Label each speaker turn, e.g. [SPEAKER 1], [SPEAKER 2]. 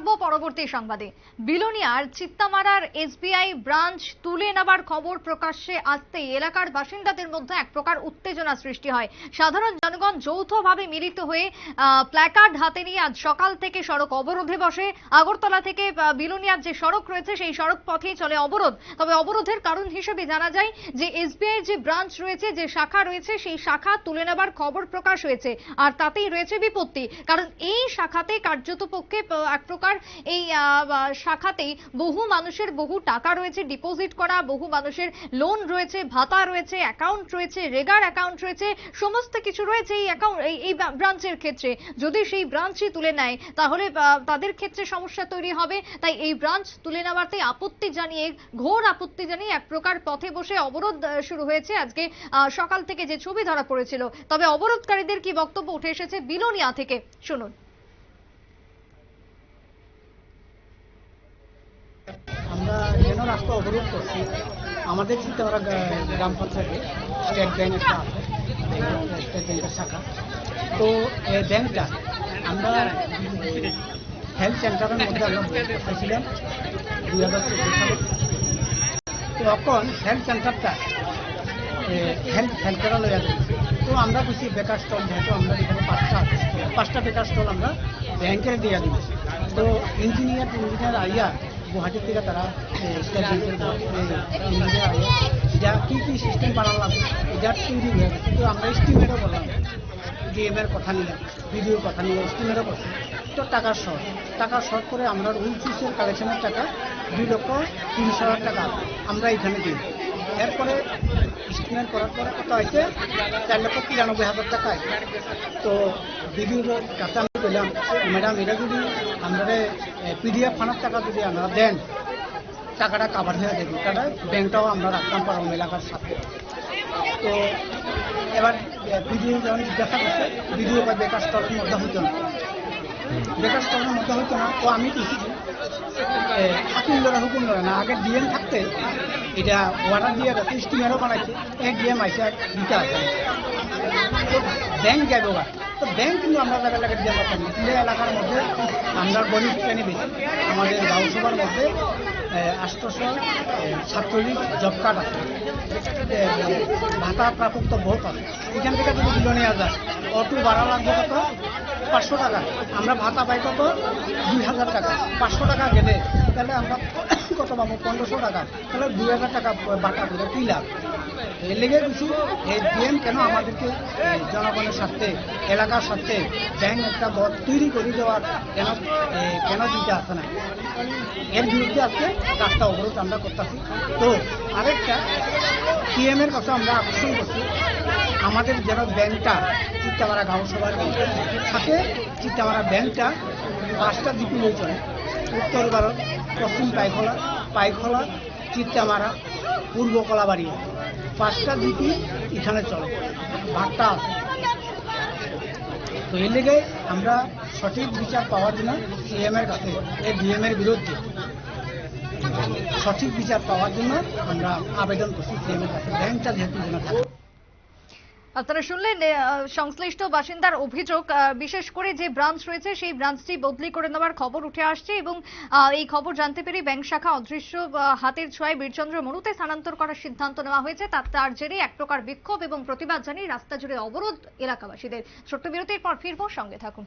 [SPEAKER 1] থাকব পরবর্তী সংবাদে। বিলোনিয়ার চিত্তামারার এসবিআই ব্রাঞ্চ তুলে নেবার খবর প্রকাশ্যে আসতেই এলাকার বাসিন্দাদের মধ্যে এক প্রকার উত্তেজনা সৃষ্টি হয়। সাধারণ জনগণ যৌথভাবে মিলিত হয়ে প্ল্যাকার্ড হাতে নিয়ে আজ সকাল থেকে সড়ক অবরোধে বসে। আগরতলা থেকে বিলোনিয়ার যে সড়ক রয়েছে, সেই সড়ক পথেই চলে অবরোধ। তবে অবরোধের কারণ হিসেবে জানা যায় যে, এসবিআই যে ব্রাঞ্চ রয়েছে, যে শাখা রয়েছে, সেই শাখা তুলে নেবার খবর প্রকাশ হয়েছে। আর তাতেই রয়েছে বিপত্তি। কারণ এই শাখাতে কার্যত পক্ষে এক প্রকার এই আহ, আহ, শাখাতেই বহু মানুষের বহু টাকা রয়েছে ডিপোজিট করা বহু মানুষের লোন রয়েছে ভাতা রয়েছে অ্যাকাউন্ট রয়েছে রেগার অ্যাকাউন্ট রয়েছে সমস্ত কিছু রয়েছে এই অ্যাকাউন্ট এই ব্রাঞ্চের ক্ষেত্রে। যদি সেই ব্রাঞ্চই তুলে নেয় তাহলে তাদের ক্ষেত্রে সমস্যা তৈরি হবে। তাই এই ব্রাঞ্চ তুলে নেওয়াতে আপত্তি জানিয়ে ঘোর আপত্তি জানিয়ে এক প্রকার পথে বসে অবরোধ শুরু হয়েছে আজকে সকাল থেকে যে ছবি ধরা পড়েছিল। তবে অবরোধকারীদের কি বক্তব্য উঠে এসেছে বিলোনিয়া থেকে? শুনুন
[SPEAKER 2] আমরা কেন রাস্তা অবরোধ করছি। আমাদের গ্রা- গ্রাম পঞ্চায়েতে স্টেট ব্যাংক একটা আছে। স্টেট ব্যাংকের শাখা। তো এই ব্যাংকটা আমরা হেলথ সেন্টারের মধ্যে আমরা বসেছিলাম দুই হাজার চোদ্দ সালে। তখন হেলথ সেন্টারটা হেলথ হেলথেরা লইয়া তো আমরা বুঝি বেকার স্টল যেহেতু আমরা এখানে পাঁচটা পাঁচটা বেকার স্টল আমরা ব্যাংকের দিয়ে দিই তো ইঞ্জিনিয়ার ইঞ্জিনিয়ার আইয়া গুয়াহাটির থেকে তারা যা কী কী সিস্টেম লাগবে এটা তৈরি হয়ে কিন্তু আমরা স্টিমেরও বললাম ডিএমের কথা নিলাম বিডিওর কথা নিলাম স্টিমেরও কথা তো টাকার শর্ট টাকার শর্ট করে আমরা রুল ফিসের কালেকশনের টাকা দুই লক্ষ তিরিশ হাজার টাকা আমরা এখানে দিই। এরপরে স্টিমেট করার পরে কত হয়েছে চার লক্ষ তিরানব্বই হাজার টাকা। তো বিডিওর কাছে আমি বললাম ম্যাডাম, এটা যদি আমরা পিডিএফ ফান্ডের টাকা যদি আমরা দেন, টাকাটা কাভার হয়ে যাবে। টাকা ব্যাংকটাও আমরা রাখতাম পারব এলাকার সাথে। তো এবার ভিডিও যখন জিজ্ঞাসা করছে ভিডিও বা বেকার স্টলের মধ্যে হইতো না। বেকার স্টলের মধ্যে হইতো না তো আমি কি হাকিম ধরে হুকুম ধরে না, আগে ডিএম থাকতে, এটা ওয়াটার দিয়ে গেছে স্টিমারও বানাইছে এক ডিএম আইসে দিতে আছে তো ব্যাংক যাইব গা। তো ব্যাংক কিন্তু আমরা জায়গা লাগে দিয়ে পারতাম না। কিন্তু এলাকার মধ্যে আমরা গরিব শ্রেণি বেশি। আমাদের গাঁওসভার মধ্যে আষ্টশো ছাত্রলীগ জব কার্ড আছে। ভাতা প্রাপক বহুত আছে। এখান থেকে যদি দিল নেওয়া অটো ভাড়া লাগবে কত? পাঁচশো টাকা। আমরা ভাতা পাই কত? দুই হাজার টাকা। পাঁচশো টাকা গেলে। তাহলে আমরা কত পাবো? পনেরোশো টাকা। তাহলে দুই হাজার টাকা বাটা দিলে কি লাভ এর লেগে কিছু এই ডিএম কেন আমাদেরকে জনগণের স্বার্থে, এলাকার স্বার্থে ব্যাংক একটা দল তৈরি করে দেওয়ার কেন কেন দিতে আসে না? এর বিরুদ্ধে আজকে রাস্তা অবরোধ আমরা করতেছি। তো আরেকটা এর কথা আমরা আকর্ষণ করছি। আমাদের যেন ব্যাংকটা চিত্তামারা গাঁও সভার সাথে চিত্তামারা ব্যাংকটা পাঁচটা দিকে নিয়ে চলে। উত্তর ভারত পশ্চিম পাইখলা পাইখলা চিত্তামারা, পূর্ব কলাবাড়ি। পাঁচটা দিকে এখানে চলে। ভাগটা আছে। তো এর লেগে আমরা সঠিক বিচার পাওয়ার জন্য সিএম এর কাছে, এই ডিএম এর বিরুদ্ধে সঠিক বিচার পাওয়ার জন্য আমরা আবেদন করছি সিএম এর কাছে। ব্যাংকটা যেহেতু থাকে।
[SPEAKER 1] আপনারা শুনলেন সংশ্লিষ্ট বাসিন্দার অভিযোগ বিশেষ করে যে ব্রাঞ্চ রয়েছে, সেই ব্রাঞ্চটি বদলি করে নেওয়ার খবর উঠে আসছে এবং এই খবর জানতে পেরে ব্যাংক শাখা অদৃশ্য হাতের ছোঁয়ায় বীরচন্দ্র মরুতে স্থানান্তর করার সিদ্ধান্ত নেওয়া হয়েছে। তার জেরে এক প্রকার বিক্ষোভ এবং প্রতিবাদ জানিয়ে রাস্তা জুড়ে অবরোধ এলাকাবাসীদের। ছোট্ট বিরতির পর ফিরবো, সঙ্গে থাকুন।